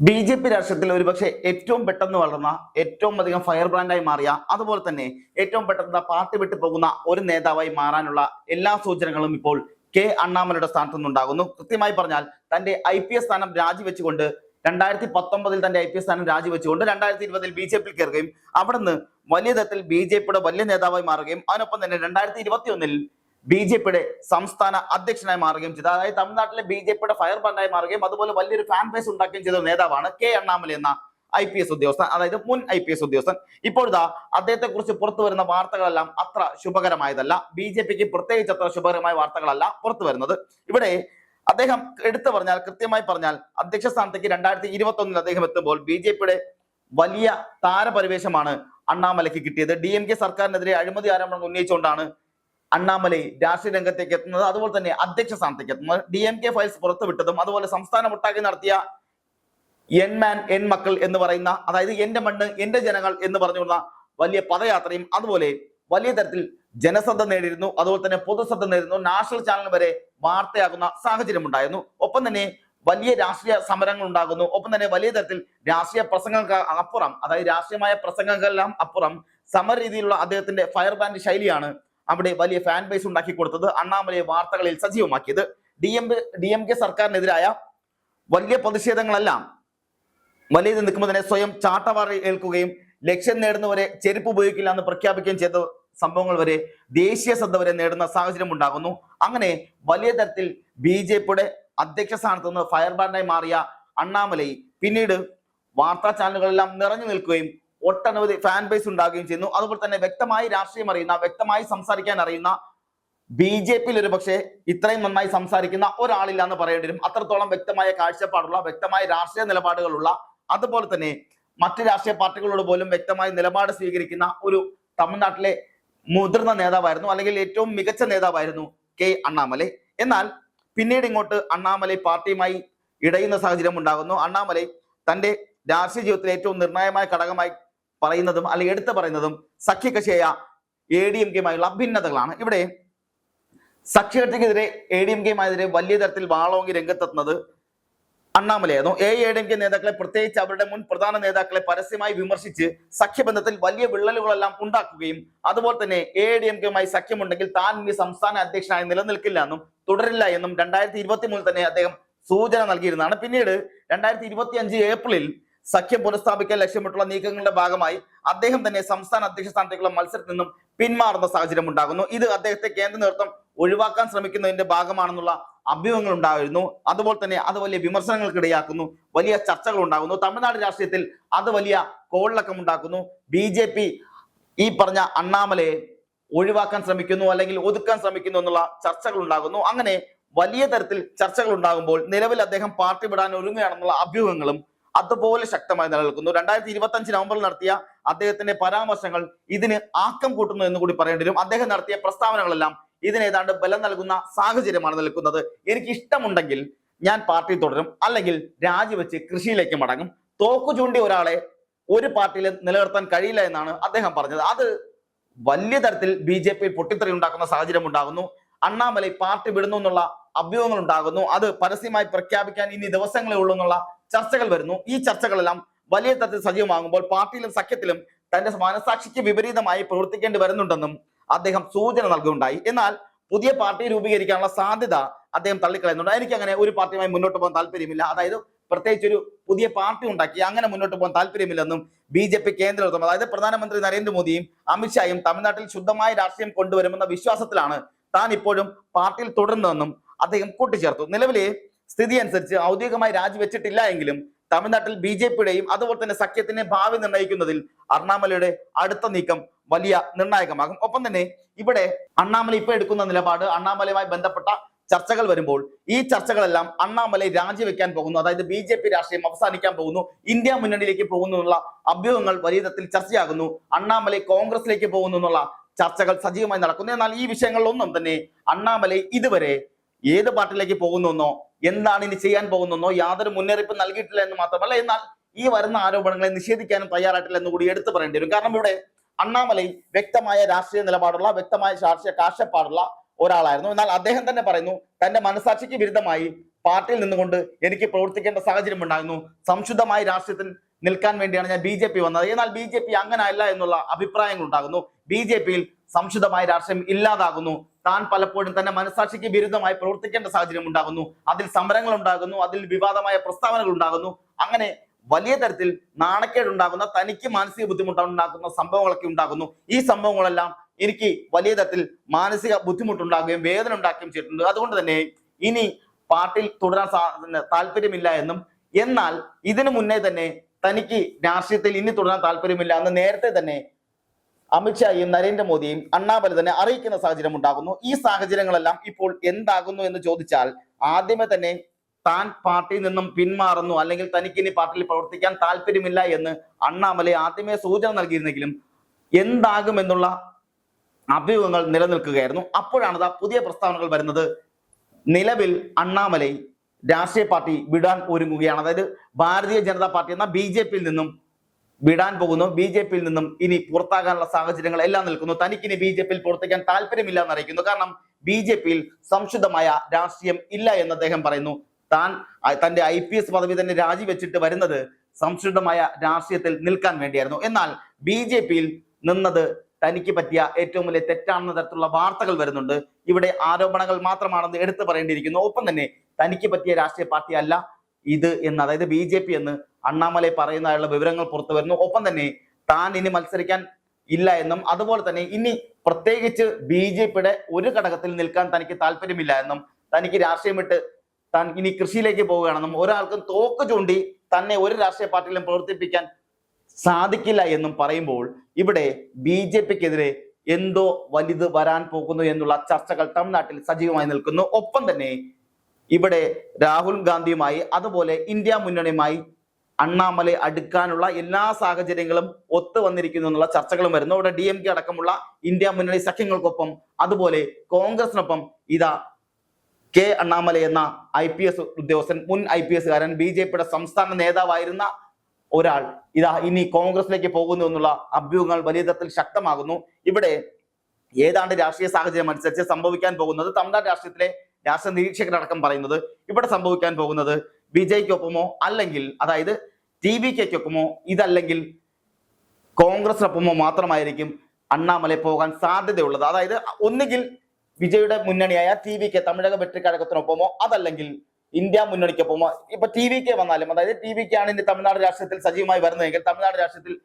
B J P രാഷ്ട്രത്തിൽ ഒരുപക്ഷെ ഏറ്റവും പെട്ടെന്ന് വളർന്ന ഏറ്റവും അധികം ഫയർ ബ്രാൻഡായി മാറിയ അതുപോലെ തന്നെ ഏറ്റവും പെട്ടെന്ന് പാർട്ടി വിട്ടു പോകുന്ന ഒരു നേതാവായി മാറാനുള്ള എല്ലാ സൂചനകളും ഇപ്പോൾ കെ അണ്ണാമലയുടെ സ്ഥാനത്തു നിന്നുണ്ടാകുന്നു. കൃത്യമായി പറഞ്ഞാൽ തന്റെ ഐ പി എസ് സ്ഥാനം രാജിവെച്ചുകൊണ്ട് രണ്ടായിരത്തി പത്തൊമ്പതിൽ തന്റെ ഐ പി എസ് സ്ഥാനം രാജിവെച്ചുകൊണ്ട് രണ്ടായിരത്തി ഇരുപതിൽ ബി ജെ പിയിൽ കയറുകയും അവിടുന്ന് വലിയ തരത്തിൽ ബി ജെ പിയുടെ വലിയ നേതാവായി മാറുകയും അതിനൊപ്പം തന്നെ രണ്ടായിരത്തി ഇരുപത്തി ബി ജെ പിയുടെ സംസ്ഥാന അധ്യക്ഷനായി മാറുകയും ചെയ്തു. അതായത് തമിഴ്നാട്ടിലെ ബി ജെ പിയുടെ ഫയർ ബ്രാൻഡായി മാറുകയും അതുപോലെ വലിയൊരു ഫാൻ ബേസ് ഉണ്ടാക്കുകയും ചെയ്ത നേതാവാണ് കെ അണ്ണാമല എന്ന ഐ പി എസ് ഉദ്യോഗസ്ഥൻ അതായത് മുൻ ഐ പി എസ് ഉദ്യോഗസ്ഥൻ. ഇപ്പോഴിതാ അദ്ദേഹത്തെ കുറിച്ച് പുറത്തു വരുന്ന വാർത്തകളെല്ലാം അത്ര ശുഭകരമായതല്ല. ബി ജെ പിക്ക് പ്രത്യേകിച്ച് അത്ര ശുഭകരമായ വാർത്തകളല്ല പുറത്തു വരുന്നത്. ഇവിടെ അദ്ദേഹം എടുത്തു പറഞ്ഞാൽ കൃത്യമായി പറഞ്ഞാൽ അധ്യക്ഷ സ്ഥാനത്തേക്ക് രണ്ടായിരത്തി ഇരുപത്തി ഒന്നിൽ അദ്ദേഹം എത്തുമ്പോൾ ബി ജെ പിയുടെ വലിയ താരപരിവേഷമാണ് അണ്ണാമലയ്ക്ക് കിട്ടിയത്. ഡി എം കെ സർക്കാരിനെതിരെ അഴിമതി ആരോപണം ഉന്നയിച്ചുകൊണ്ടാണ് അണ്ണാമലൈ രാഷ്ട്രീയ രംഗത്തേക്ക് എത്തുന്നത് അതുപോലെ തന്നെ അധ്യക്ഷ സ്ഥാനത്തേക്ക് എത്തുന്നത്. ഡി എം കെ ഫയൽസ് പുറത്തുവിട്ടതും അതുപോലെ സംസ്ഥാനം ഒട്ടാകെ നടത്തിയ എൻ മാൻ എൻ മക്കൾ എന്ന് പറയുന്ന അതായത് എന്റെ മണ്ണ് എന്റെ ജനങ്ങൾ എന്ന് പറഞ്ഞുകൊണ്ട വലിയ പദയാത്രയും അതുപോലെ വലിയ തരത്തിൽ ജനശ്രദ്ധ നേടിയിരുന്നു അതുപോലെ തന്നെ പൊതുശ്രദ്ധ നേടിയിരുന്നു നാഷണൽ ചാനൽ വരെ വാർത്തയാകുന്ന സാഹചര്യം ഉണ്ടായിരുന്നു. ഒപ്പം തന്നെ വലിയ രാഷ്ട്രീയ സമരങ്ങൾ ഉണ്ടാകുന്നു. ഒപ്പം തന്നെ വലിയ തരത്തിൽ രാഷ്ട്രീയ പ്രസംഗങ്ങൾക്ക് അപ്പുറം അതായത് രാഷ്ട്രീയമായ പ്രസംഗങ്ങളെല്ലാം അപ്പുറം സമര രീതിയിലുള്ള അദ്ദേഹത്തിന്റെ ഫയർ ബാൻഡ് ശൈലിയാണ് അവിടെ വലിയ ഫാൻ ബേസ് ഉണ്ടാക്കി കൊടുത്തത് അണ്ണാമലയെ വാർത്തകളിൽ സജീവമാക്കിയത്. D M D M K സർക്കാരിനെതിരായ വലിയ പ്രതിഷേധങ്ങളെല്ലാം വലിയത് നിൽക്കുമ്പോൾ തന്നെ സ്വയം ചാട്ടവാറി ഏൽക്കുകയും ലക്ഷ്യം നേടുന്നവരെ ചെരുപ്പ് ഉപയോഗിക്കില്ല എന്ന് പ്രഖ്യാപിക്കുകയും ചെയ്ത സംഭവങ്ങൾ വരെ ദേശീയ ശ്രദ്ധ വരെ നേടുന്ന സാഹചര്യം ഉണ്ടാകുന്നു. അങ്ങനെ വലിയ തരത്തിൽ ബി ജെ പിയുടെ അധ്യക്ഷ സ്ഥാനത്ത് നിന്ന് ഫയർബാൻഡായി മാറിയ അണ്ണാമലൈ പിന്നീട് വാർത്താ ചാനലുകളെല്ലാം നിറഞ്ഞു നിൽക്കുകയും ഒട്ടനവധി ഫാൻ ബേസ് ഉണ്ടാകുകയും ചെയ്യുന്നു. അതുപോലെ തന്നെ വ്യക്തമായി രാഷ്ട്രീയം അറിയുന്ന വ്യക്തമായി സംസാരിക്കാൻ അറിയുന്ന ബി ജെ പിയിൽ ഒരു പക്ഷേ ഇത്രയും നന്നായി സംസാരിക്കുന്ന ഒരാളില്ല എന്ന് പറയേണ്ടി വരും. അത്രത്തോളം വ്യക്തമായ കാഴ്ചപ്പാടുള്ള വ്യക്തമായ രാഷ്ട്രീയ നിലപാടുകളുള്ള അതുപോലെ തന്നെ മറ്റ് രാഷ്ട്രീയ പാർട്ടികളോട് പോലും വ്യക്തമായ നിലപാട് സ്വീകരിക്കുന്ന ഒരു തമിഴ്നാട്ടിലെ മുതിർന്ന നേതാവായിരുന്നു അല്ലെങ്കിൽ ഏറ്റവും മികച്ച നേതാവായിരുന്നു കെ അണ്ണാമലൈ. എന്നാൽ പിന്നീട് ഇങ്ങോട്ട് അണ്ണാമലൈ പാർട്ടിയുമായി ഇടയുന്ന സാഹചര്യം ഉണ്ടാകുന്നു. അണ്ണാമലൈ തന്റെ രാഷ്ട്രീയ ജീവിതത്തിലെ ഏറ്റവും നിർണായകമായ ഘടകമായി പറയുന്നതും അല്ലെങ്കിൽ എടുത്തു പറയുന്നതും സഖ്യകക്ഷിയായ എ ഡി എം കെയുമായുള്ള അഭിന്നതകളാണ്. ഇവിടെ സഖ്യകക്ഷിക്കെതിരെ എ ഡി എം കെയുമായതിരെ വലിയ തരത്തിൽ വാളോങ്ങി രംഗത്തെത്തുന്നത് അണ്ണാമലയായിരുന്നു. A A D M K നേതാക്കളെ പ്രത്യേകിച്ച് അവരുടെ മുൻ പ്രധാന നേതാക്കളെ പരസ്യമായി വിമർശിച്ച് സഖ്യബന്ധത്തിൽ വലിയ വിള്ളലുകളെല്ലാം ഉണ്ടാക്കുകയും അതുപോലെ തന്നെ എ ഡി എം കെയുമായി സഖ്യമുണ്ടെങ്കിൽ താൻ ഇനി സംസ്ഥാന അധ്യക്ഷനായി നിലനിൽക്കില്ല എന്നും തുടരില്ല എന്നും രണ്ടായിരത്തി ഇരുപത്തി മൂന്നിൽ തന്നെ അദ്ദേഹം സൂചന നൽകിയിരുന്നതാണ്. പിന്നീട് രണ്ടായിരത്തി ഇരുപത്തി അഞ്ച് ഏപ്രിലിൽ സഖ്യം പുനഃസ്ഥാപിക്കാൻ ലക്ഷ്യമിട്ടുള്ള നീക്കങ്ങളുടെ ഭാഗമായി അദ്ദേഹം തന്നെ സംസ്ഥാന അധ്യക്ഷ സ്ഥാനത്തേക്കുള്ള മത്സരത്തിൽ നിന്നും പിന്മാറുന്ന സാഹചര്യം ഉണ്ടാകുന്നു. ഇത് അദ്ദേഹത്തെ കേന്ദ്ര നേതൃത്വം ഒഴിവാക്കാൻ ശ്രമിക്കുന്നതിന്റെ ഭാഗമാണെന്നുള്ള അഭ്യൂഹങ്ങൾ ഉണ്ടായിരുന്നു. അതുപോലെ തന്നെ അത് വലിയ വിമർശനങ്ങൾക്ക് ഇടയാക്കുന്നു. വലിയ ചർച്ചകൾ ഉണ്ടാകുന്നു. തമിഴ്നാട് രാഷ്ട്രീയത്തിൽ അത് വലിയ കോളിളക്കം ഉണ്ടാക്കുന്നു. ബി ഈ പറഞ്ഞ അണ്ണാമലയെ ഒഴിവാക്കാൻ ശ്രമിക്കുന്നു അല്ലെങ്കിൽ ഒതുക്കാൻ ശ്രമിക്കുന്നു എന്നുള്ള ചർച്ചകൾ ഉണ്ടാകുന്നു. അങ്ങനെ വലിയ തരത്തിൽ ചർച്ചകൾ ഉണ്ടാകുമ്പോൾ നിലവിൽ അദ്ദേഹം പാർട്ടി വിടാൻ ഒരുങ്ങുകയാണെന്നുള്ള അഭ്യൂഹങ്ങളും അതുപോലെ ശക്തമായി നിലനിൽക്കുന്നു. രണ്ടായിരത്തി ഇരുപത്തി അഞ്ച് നവംബറിൽ നടത്തിയ അദ്ദേഹത്തിന്റെ പരാമർശങ്ങൾ ഇതിന് ആക്കം കൂട്ടുന്നു എന്ന് കൂടി പറയേണ്ടി വരും. അദ്ദേഹം നടത്തിയ പ്രസ്താവനകളെല്ലാം ഇതിനേതാണ്ട് ബലം നൽകുന്ന സാഹചര്യമാണ് നിൽക്കുന്നത് എനിക്ക് ഇഷ്ടമുണ്ടെങ്കിൽ ഞാൻ പാർട്ടി തുടരും. അല്ലെങ്കിൽ രാജിവെച്ച് കൃഷിയിലേക്ക് മടങ്ങും. തോക്കു ചൂണ്ടി ഒരാളെ ഒരു പാർട്ടിയിൽ നിലനിർത്താൻ കഴിയില്ല എന്നാണ് അദ്ദേഹം പറഞ്ഞത്. അത് വലിയ തരത്തിൽ ബി ജെ പി പൊട്ടിത്തെറി ഉണ്ടാക്കുന്ന സാഹചര്യം ഉണ്ടാകുന്നു. അണ്ണാമലൈ പാർട്ടി വിടുന്നു എന്നുള്ള അഭ്യൂഹങ്ങൾ ഉണ്ടാകുന്നു അത് പരസ്യമായി പ്രഖ്യാപിക്കാൻ ഇനി ദിവസങ്ങളേ ഉള്ളൂ എന്നുള്ള ചർച്ചകൾ വരുന്നു. ഈ ചർച്ചകളെല്ലാം വലിയ തരത്തിൽ സജീവമാകുമ്പോൾ പാർട്ടിയിലും സഖ്യത്തിലും തന്റെ മനസാക്ഷിക്ക് വിപരീതമായി പ്രവർത്തിക്കേണ്ടി വരുന്നുണ്ടെന്നും അദ്ദേഹം സൂചന നൽകുകയുണ്ടായി. എന്നാൽ പുതിയ പാർട്ടി രൂപീകരിക്കാനുള്ള സാധ്യത അദ്ദേഹം തള്ളിക്കളയുന്നുണ്ട്. എനിക്ക് അങ്ങനെ ഒരു പാർട്ടിയുമായി മുന്നോട്ട് പോകാൻ താല്പര്യമില്ല. അതായത് പ്രത്യേകിച്ച് ഒരു പുതിയ പാർട്ടി ഉണ്ടാക്കി അങ്ങനെ മുന്നോട്ട് പോകാൻ താല്പര്യമില്ലെന്നും ബി ജെ പി കേന്ദ്ര നേതൃത്വം അതായത് പ്രധാനമന്ത്രി നരേന്ദ്രമോദിയും അമിത്ഷായും തമിഴ്നാട്ടിൽ ശുദ്ധമായ രാഷ്ട്രീയം കൊണ്ടുവരുമെന്ന വിശ്വാസത്തിലാണ് താൻ ഇപ്പോഴും പാർട്ടിയിൽ തുടരുന്നതെന്നും അദ്ദേഹം കൂട്ടിച്ചേർത്തു. നിലവിലെ സ്ഥിതി അനുസരിച്ച് ഔദ്യോഗികമായി രാജിവെച്ചിട്ടില്ല എങ്കിലും തമിഴ്നാട്ടിൽ ബി ജെ പിയുടെയും അതുപോലെ തന്നെ സഖ്യത്തിന്റെ ഭാവി നിർണയിക്കുന്നതിൽ അണ്ണാമലയുടെ അടുത്ത നീക്കം വലിയ നിർണായകമാകും. ഒപ്പം തന്നെ ഇവിടെ അണ്ണാമല ഇപ്പൊ എടുക്കുന്ന നിലപാട് അണ്ണാമലയുമായി ബന്ധപ്പെട്ട ചർച്ചകൾ വരുമ്പോൾ ഈ ചർച്ചകളെല്ലാം അണ്ണാമലൈ രാജിവെക്കാൻ പോകുന്നു. അതായത് ബി ജെ പി രാഷ്ട്രീയം അവസാനിക്കാൻ പോകുന്നു. ഇന്ത്യ മുന്നണിയിലേക്ക് പോകുന്നു എന്നുള്ള അഭ്യൂഹങ്ങൾ വലിയ തരത്തിൽ ചർച്ചയാകുന്നു. അണ്ണാമല കോൺഗ്രസിലേക്ക് പോകുന്നു എന്നുള്ള ചർച്ചകൾ സജീവമായി നടക്കുന്നു. എന്നാൽ ഈ വിഷയങ്ങളിലൊന്നും തന്നെ അണ്ണാമല ഇതുവരെ ഏത് പാർട്ടിയിലേക്ക് പോകുന്നെന്നോ എന്താണ് ഇനി ചെയ്യാൻ പോകുന്നോ യാതൊരു മുന്നറിയിപ്പ് നൽകിയിട്ടില്ല എന്ന് മാത്രമല്ല എന്നാൽ ഈ വരുന്ന ആരോപണങ്ങളെ നിഷേധിക്കാനും തയ്യാറായിട്ടില്ല എന്ന് കൂടി എടുത്തു പറയേണ്ടി വരും. കാരണം ഇവിടെ അണ്ണാമലൈ വ്യക്തമായ രാഷ്ട്രീയ നിലപാടുള്ള വ്യക്തമായ രാഷ്ട്രീയ കാഴ്ചപ്പാടുള്ള ഒരാളായിരുന്നു. എന്നാൽ അദ്ദേഹം തന്നെ പറയുന്നു തന്റെ മനസാക്ഷിക്ക് വിരുദ്ധമായി പാർട്ടിയിൽ നിന്നുകൊണ്ട് എനിക്ക് പ്രവർത്തിക്കേണ്ട സാഹചര്യം ഉണ്ടായിരുന്നു. സംശുദ്ധമായ രാഷ്ട്രീയത്തിൽ നിൽക്കാൻ വേണ്ടിയാണ് ഞാൻ ബി ജെ പി വന്നത്. എന്നാൽ ബി ജെ പി അങ്ങനെ അല്ല എന്നുള്ള അഭിപ്രായങ്ങൾ ഉണ്ടാകുന്നു. ബി ജെ പിയിൽ സംശുദ്ധമായ രാഷ്ട്രീയം ഇല്ലാതാകുന്നു. താൻ പലപ്പോഴും തന്നെ മനസാക്ഷിക്ക് വിരുദ്ധമായി പ്രവർത്തിക്കേണ്ട സാഹചര്യം ഉണ്ടാകുന്നു. അതിൽ സമരങ്ങൾ ഉണ്ടാകുന്നു. അതിൽ വിവാദമായ പ്രസ്താവനകൾ ഉണ്ടാകുന്നു. അങ്ങനെ വലിയ തരത്തിൽ നാണക്കേട് ഉണ്ടാകുന്ന തനിക്ക് മാനസിക ബുദ്ധിമുട്ട് ഉണ്ടാക്കുന്ന സംഭവങ്ങളൊക്കെ ഉണ്ടാകുന്നു. ഈ സംഭവങ്ങളെല്ലാം എനിക്ക് വലിയ തരത്തിൽ മാനസിക ബുദ്ധിമുട്ടുണ്ടാകുകയും വേദന ഉണ്ടാക്കുകയും ചെയ്തിട്ടുണ്ട്. അതുകൊണ്ട് തന്നെ ഇനി പാർട്ടിയിൽ തുടരാൻ താല്പര്യമില്ല എന്നും എന്നാൽ ഇതിനു മുന്നേ തന്നെ തനിക്ക് രാഷ്ട്രീയത്തിൽ ഇനി തുടരാൻ താല്പര്യമില്ല എന്ന് നേരത്തെ തന്നെ അമിത്ഷായും നരേന്ദ്രമോദിയും അണ്ണാമല തന്നെ അറിയിക്കുന്ന സാഹചര്യം ഉണ്ടാകുന്നു. ഈ സാഹചര്യങ്ങളെല്ലാം ഇപ്പോൾ എന്താകുന്നു എന്ന് ചോദിച്ചാൽ ആദ്യമേ തന്നെ താൻ പാർട്ടിയിൽ നിന്നും പിന്മാറുന്നു അല്ലെങ്കിൽ തനിക്ക് ഇനി പാർട്ടിയിൽ പ്രവർത്തിക്കാൻ താല്പര്യമില്ല എന്ന് അണ്ണാമല ആദ്യമേ സൂചന നൽകിയിരുന്നെങ്കിലും എന്താകുമെന്നുള്ള അഭ്യൂഹങ്ങൾ നിലനിൽക്കുകയായിരുന്നു. അപ്പോഴാണ് ദാ പുതിയ പ്രസ്താവനകൾ വരുന്നത്. നിലവിൽ അണ്ണാമലൈ രാഷ്ട്രീയ പാർട്ടി വിടാൻ ഒരുങ്ങുകയാണ്. അതായത് ഭാരതീയ ജനതാ പാർട്ടി എന്ന ബി നിന്നും വിടാൻ പോകുന്നു. ബി ജെ പിയിൽ നിന്നും ഇനി പുറത്താകാനുള്ള സാഹചര്യങ്ങൾ എല്ലാം നിൽക്കുന്നു. തനിക്കിനി ബി ജെ പിയിൽ പുറത്തേക്കാൻ താല്പര്യമില്ല എന്നറിയിക്കുന്നു. കാരണം ബി ജെ പിയിൽ സംശുദ്ധമായ രാഷ്ട്രീയം ഇല്ല എന്ന് അദ്ദേഹം പറയുന്നു. താൻ തന്റെ ഐ പി എസ് പദവി തന്നെ രാജിവെച്ചിട്ട് വരുന്നത് സംശുദ്ധമായ രാഷ്ട്രീയത്തിൽ നിൽക്കാൻ വേണ്ടിയായിരുന്നു. എന്നാൽ ബി ജെ പിയിൽ നിന്നത് തനിക്ക് പറ്റിയ ഏറ്റവും വലിയ തെറ്റാണെന്ന തരത്തിലുള്ള വാർത്തകൾ വരുന്നുണ്ട്. ഇവിടെ ആരോപണങ്ങൾ മാത്രമാണെന്ന് എടുത്തു പറയേണ്ടിയിരിക്കുന്നു. ഒപ്പം തന്നെ തനിക്ക് പറ്റിയ രാഷ്ട്രീയ പാർട്ടി അല്ല ഇത് എന്ന് അതായത് ബി എന്ന് അണ്ണാമലൈ പറയുന്നതായുള്ള വിവരങ്ങൾ പുറത്തു വരുന്നു. ഒപ്പം തന്നെ താൻ ഇനി മത്സരിക്കാൻ ഇല്ല എന്നും അതുപോലെ തന്നെ ഇനി പ്രത്യേകിച്ച് ബി ജെ പിയുടെ ഒരു ഘടകത്തിൽ നിൽക്കാൻ തനിക്ക് താല്പര്യമില്ല എന്നും തനിക്ക് രാഷ്ട്രീയം വിട്ട് താൻ ഇനി കൃഷിയിലേക്ക് പോവുകയാണെന്നും ഒരാൾക്കും തോക്ക് ചൂണ്ടി തന്നെ ഒരു രാഷ്ട്രീയ പാർട്ടിയിലും പ്രവർത്തിപ്പിക്കാൻ സാധിക്കില്ല എന്നും പറയുമ്പോൾ ഇവിടെ ബി ജെ പിക്കെതിരെ എന്തോ വലുത് വരാൻ പോകുന്നു എന്നുള്ള ചർച്ചകൾ തമിഴ്നാട്ടിൽ സജീവമായി നിൽക്കുന്നു. ഒപ്പം തന്നെ ഇവിടെ രാഹുൽ ഗാന്ധിയുമായി അതുപോലെ ഇന്ത്യ മുന്നണിയുമായി അണ്ണാമലൈ അടുക്കാനുള്ള എല്ലാ സാഹചര്യങ്ങളും ഒത്തു വന്നിരിക്കുന്നു എന്നുള്ള ചർച്ചകളും വരുന്നു. അവിടെ ഡി എം കെ അടക്കമുള്ള ഇന്ത്യ മുന്നണി സഖ്യങ്ങൾക്കൊപ്പം അതുപോലെ കോൺഗ്രസിനൊപ്പം ഇതാ കെ അണ്ണാമല എന്ന ഐ പി എസ് ഉദ്യോഗസ്ഥൻ മുൻ ഐ പി എസ്കാരൻ ബി ജെ പിയുടെ സംസ്ഥാന നേതാവായിരുന്ന ഒരാൾ ഇതാ ഇനി കോൺഗ്രസിലേക്ക് പോകുന്നു എന്നുള്ള അഭ്യൂഹങ്ങൾ വലിയ തരത്തിൽ ശക്തമാകുന്നു. ഇവിടെ ഏതാണ്ട് രാഷ്ട്രീയ സാഹചര്യം അനുസരിച്ച് സംഭവിക്കാൻ പോകുന്നത് തമിഴ്നാട് രാഷ്ട്രീയത്തിലെ രാഷ്ട്രീയ നിരീക്ഷകരടക്കം പറയുന്നത് ഇവിടെ സംഭവിക്കാൻ പോകുന്നത് വിജയ്ക്കൊപ്പമോ അല്ലെങ്കിൽ അതായത് ടി വി കെക്കൊപ്പമോ ഇതല്ലെങ്കിൽ കോൺഗ്രസിനൊപ്പമോ മാത്രമായിരിക്കും അണ്ണാമലൈ പോകാൻ സാധ്യതയുള്ളത്. അതായത് ഒന്നുകിൽ വിജയുടെ മുന്നണിയായ ടി വി കെ തമിഴക വെട്ടിക്കഴകത്തിനൊപ്പമോ അതല്ലെങ്കിൽ ഇന്ത്യ മുന്നണിക്കൊപ്പമോ ഇപ്പൊ ടി വി കെ വന്നാലും അതായത് ടി വി കെ ആണ് ഇനി തമിഴ്നാട് രാഷ്ട്രീയത്തിൽ സജീവമായി വരുന്നതെങ്കിൽ തമിഴ്നാട് രാഷ്ട്രീയത്തിൽ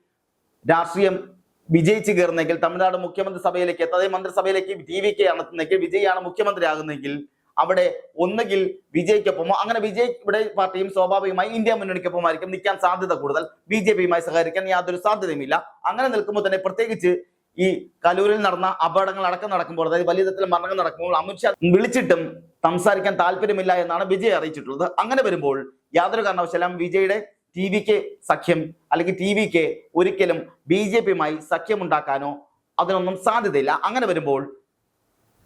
രാഷ്ട്രീയം വിജയിച്ചു കയറുന്നെങ്കിൽ തമിഴ്നാട് മുഖ്യമന്ത്രി സഭയിലേക്ക് എത്താതെ മന്ത്രിസഭയിലേക്ക് ടി വി കെ ആണെന്നെങ്കിൽ വിജയാണ് മുഖ്യമന്ത്രി ആകുന്നെങ്കിൽ അവിടെ ഒന്നുകിൽ വിജയ്ക്കൊപ്പമോ അങ്ങനെ വിജയ് ഇവിടെ പാർട്ടിയും സ്വാഭാവികമായി ഇന്ത്യ മുന്നണിക്കൊപ്പമായിരിക്കും നിൽക്കാൻ സാധ്യത കൂടുതൽ. ബി ജെ പിയുമായി സഹകരിക്കാൻ യാതൊരു സാധ്യതയുമില്ല. അങ്ങനെ നിൽക്കുമ്പോൾ തന്നെ പ്രത്യേകിച്ച് ഈ കലൂരിൽ നടന്ന അപകടങ്ങൾ അടക്കം നടക്കുമ്പോൾ അതായത് വലിയ തരത്തിൽ മരണങ്ങൾ നടക്കുമ്പോൾ അമിത്ഷാ വിളിച്ചിട്ടും സംസാരിക്കാൻ താല്പര്യമില്ല എന്നാണ് വിജയ് അറിയിച്ചിട്ടുള്ളത്. അങ്ങനെ വരുമ്പോൾ യാതൊരു കാരണവശാലും വിജയുടെ ടി വിക്ക് സഖ്യം അല്ലെങ്കിൽ ടി വിക്ക് ഒരിക്കലും ബി ജെ പിയുമായി സഖ്യമുണ്ടാക്കാനോ അതിനൊന്നും സാധ്യതയില്ല. അങ്ങനെ വരുമ്പോൾ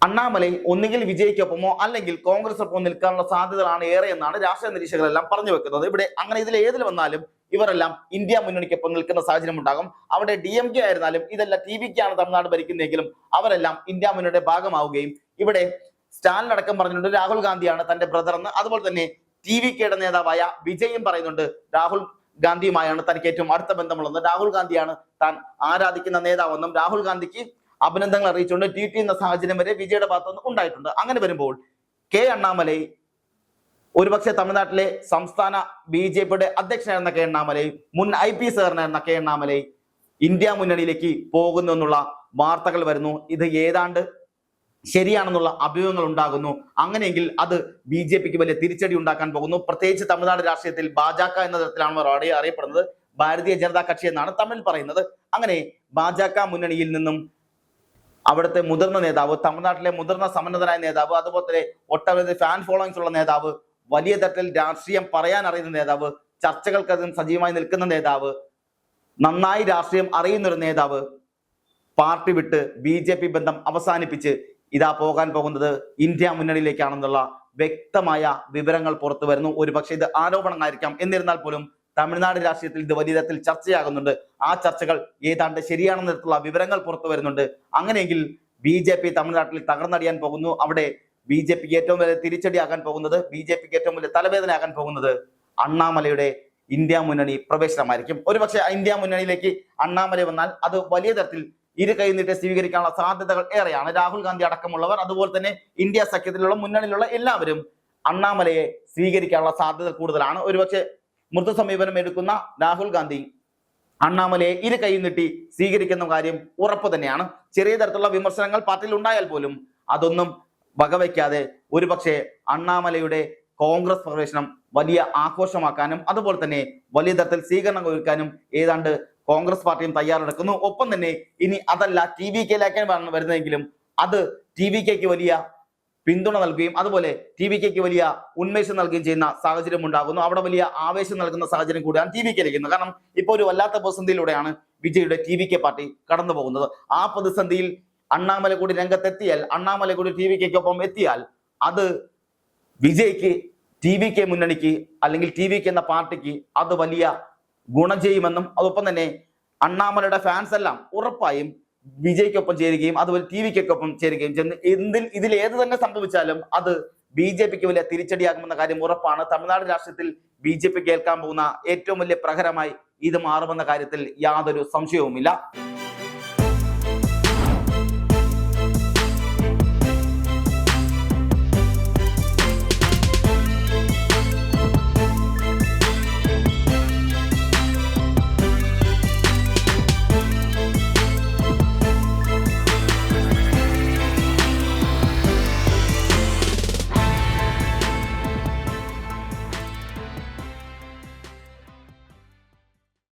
അണ്ണാമലൈ ഒന്നുകിൽ വിജയ്ക്കൊപ്പമോ അല്ലെങ്കിൽ കോൺഗ്രസ് ഒപ്പം നിൽക്കാനുള്ള സാധ്യതകളാണ് ഏറെ എന്നാണ് രാഷ്ട്രീയ നിരീക്ഷകരെല്ലാം പറഞ്ഞു വെക്കുന്നത്. ഇവിടെ അങ്ങനെ ഇതിൽ ഏതിൽ വന്നാലും ഇവരെല്ലാം ഇന്ത്യ മുന്നണിക്കൊപ്പം നിൽക്കുന്ന സാഹചര്യം ഉണ്ടാകും അവിടെ ഡി എം കെ ആയിരുന്നാലും ഇതെല്ലാം ടി വി ആണ് തമിഴ്നാട് ഭരിക്കുന്നതെങ്കിലും അവരെല്ലാം ഇന്ത്യ മുന്നണിയുടെ ഭാഗമാവുകയും ഇവിടെ സ്റ്റാലിൻ അടക്കം പറഞ്ഞിട്ടുണ്ട് രാഹുൽ ഗാന്ധിയാണ് തന്റെ ബ്രദർ എന്ന്. അതുപോലെ തന്നെ ടി വി കെയുടെ നേതാവായ വിജയും പറയുന്നുണ്ട് രാഹുൽ ഗാന്ധിയുമായാണ് തനിക്ക് ഏറ്റവും അടുത്ത ബന്ധമുള്ളത് രാഹുൽ ഗാന്ധിയാണ് താൻ ആരാധിക്കുന്ന നേതാവെന്നും രാഹുൽ ഗാന്ധിക്ക് അഭിനന്ദനങ്ങൾ അറിയിച്ചുകൊണ്ട് ടി എന്ന സാഹചര്യം വരെ വിജയുടെ ഭാഗത്തുനിന്ന് ഉണ്ടായിട്ടുണ്ട്. അങ്ങനെ വരുമ്പോൾ കെ അണ്ണാമലൈ ഒരുപക്ഷെ തമിഴ്നാട്ടിലെ സംസ്ഥാന ബി ജെ പിയുടെ അധ്യക്ഷനായിരുന്ന കെ അണ്ണാമലൈ മുൻ ഐ പി എസുകാരനായിരുന്ന കെ അണ്ണാമലൈ ഇന്ത്യ മുന്നണിയിലേക്ക് പോകുന്നു എന്നുള്ള വാർത്തകൾ വരുന്നു. ഇത് ഏതാണ്ട് ശരിയാണെന്നുള്ള അഭ്യൂഹങ്ങൾ ഉണ്ടാകുന്നു. അങ്ങനെയെങ്കിൽ അത് ബി ജെ പിക്ക് വലിയ തിരിച്ചടി ഉണ്ടാക്കാൻ പോകുന്നു. പ്രത്യേകിച്ച് തമിഴ്നാട് രാഷ്ട്രീയത്തിൽ ഭാജക എന്ന തരത്തിലാണ് അവർ അറിയപ്പെടുന്നത്. ഭാരതീയ ജനതാ കക്ഷി എന്നാണ് തമിഴ് പറയുന്നത്. അങ്ങനെ ഭാജക മുന്നണിയിൽ നിന്നും അവിടുത്തെ മുതിർന്ന നേതാവ് തമിഴ്നാട്ടിലെ മുതിർന്ന സമന്നതനായ നേതാവ് അതുപോലെ തന്നെ ഒട്ടനവധി ഫാൻ ഫോളോയിങ്സ് ഉള്ള നേതാവ് വലിയ തരത്തിൽ രാഷ്ട്രീയം പറയാൻ അറിയുന്ന നേതാവ് ചർച്ചകൾക്ക് അതിന് സജീവമായി നിൽക്കുന്ന നേതാവ് നന്നായി രാഷ്ട്രീയം അറിയുന്ന ഒരു നേതാവ് പാർട്ടി വിട്ട് ബി ജെ പി ബന്ധം അവസാനിപ്പിച്ച് ഇതാ പോകാൻ പോകുന്നത് ഇന്ത്യ മുന്നണിയിലേക്കാണെന്നുള്ള വ്യക്തമായ വിവരങ്ങൾ പുറത്തു വരുന്നു. ഒരുപക്ഷെ ഇത് ആരോപണങ്ങളായിരിക്കാം. എന്നിരുന്നാൽ പോലും തമിഴ്നാട് രാഷ്ട്രീയത്തിൽ ഇത് വലിയ തരത്തിൽ ചർച്ചയാകുന്നുണ്ട്. ആ ചർച്ചകൾ ഏതാണ്ട് ശരിയാണെന്ന തരത്തിലുള്ള വിവരങ്ങൾ പുറത്തു വരുന്നുണ്ട്. അങ്ങനെയെങ്കിൽ ബി ജെ പി തമിഴ്നാട്ടിൽ തകർന്നടിയാൻ പോകുന്നു. അവിടെ ബി ജെ പിക്ക് ഏറ്റവും വലിയ തിരിച്ചടിയാകാൻ പോകുന്നത് ബി ജെ പിക്ക് ഏറ്റവും വലിയ തലവേദനയാകാൻ പോകുന്നത് അണ്ണാമലയുടെ ഇന്ത്യ മുന്നണി പ്രവേശനമായിരിക്കും. ഒരുപക്ഷെ ഇന്ത്യ മുന്നണിയിലേക്ക് അണ്ണാമല വന്നാൽ അത് വലിയ തരത്തിൽ ഇരു കൈ നീട്ടി സ്വീകരിക്കാനുള്ള സാധ്യതകൾ ഏറെയാണ്. രാഹുൽ ഗാന്ധി അടക്കമുള്ളവർ അതുപോലെ തന്നെ ഇന്ത്യ സഖ്യത്തിലുള്ള മുന്നണിയിലുള്ള എല്ലാവരും അണ്ണാമലയെ സ്വീകരിക്കാനുള്ള സാധ്യത കൂടുതലാണ്. ഒരുപക്ഷെ മൃദു സമീപനം എടുക്കുന്ന രാഹുൽ ഗാന്ധി അണ്ണാമലയെ ഇരു കൈ നീട്ടി സ്വീകരിക്കുന്ന കാര്യം ഉറപ്പ് തന്നെയാണ്. ചെറിയ തരത്തിലുള്ള വിമർശനങ്ങൾ പാർട്ടിയിൽ ഉണ്ടായാൽ പോലും അതൊന്നും വകവയ്ക്കാതെ ഒരുപക്ഷെ അണ്ണാമലയുടെ കോൺഗ്രസ് പ്രവേശനം വലിയ ആഘോഷമാക്കാനും അതുപോലെ തന്നെ വലിയ തരത്തിൽ സ്വീകരണം ഒരുക്കാനും ഏതാണ്ട് കോൺഗ്രസ് പാർട്ടിയും തയ്യാറെടുക്കുന്നു. ഒപ്പം തന്നെ ഇനി അതല്ല ടി വി കെയിലേക്കാണ് വരുന്നതെങ്കിലും അത് ടി വി കെക്ക് വലിയ പിന്തുണ നൽകുകയും അതുപോലെ ടി വി കെക്ക് വലിയ ഉന്മേഷം നൽകുകയും ചെയ്യുന്ന സാഹചര്യം ഉണ്ടാകുന്നു. അവിടെ വലിയ ആവേശം നൽകുന്ന സാഹചര്യം കൂടിയാണ് ടി വി കെയിലേക്കുന്നത് കാരണം ഇപ്പോൾ ഒരു വല്ലാത്ത പ്രതിസന്ധിയിലൂടെയാണ് വിജയുടെ ടി വി കെ പാർട്ടി കടന്നു പോകുന്നത്. ആ പ്രതിസന്ധിയിൽ അണ്ണാമല കൂടി രംഗത്തെത്തിയാൽ അണ്ണാമല കൂടി ടി വി കെക്കൊപ്പം എത്തിയാൽ അത് വിജയ്ക്ക് ടി വി കെ മുന്നണിക്ക് അല്ലെങ്കിൽ ടി വി കെ എന്ന പാർട്ടിക്ക് അത് വലിയ ഗുണം ചെയ്യുമെന്നും അതൊപ്പം തന്നെ അണ്ണാമലയുടെ ഫാൻസ് എല്ലാം ഉറപ്പായും വിജയ്ക്കൊപ്പം ചേരുകയും അതുപോലെ ടി വിക്കൊപ്പം ചേരുകയും ചെയ്യുന്നു എന്തിൽ ഇതിൽ ഏത് തന്നെ സംഭവിച്ചാലും അത് ബി ജെ പിക്ക് വലിയ തിരിച്ചടിയാകുമെന്ന കാര്യം ഉറപ്പാണ്. തമിഴ്നാട് രാഷ്ട്രീയത്തിൽ ബി ജെ പി കേൾക്കാൻ പോകുന്ന ഏറ്റവും വലിയ പ്രഹരമായി ഇത് മാറുമെന്ന കാര്യത്തിൽ യാതൊരു സംശയവുമില്ല.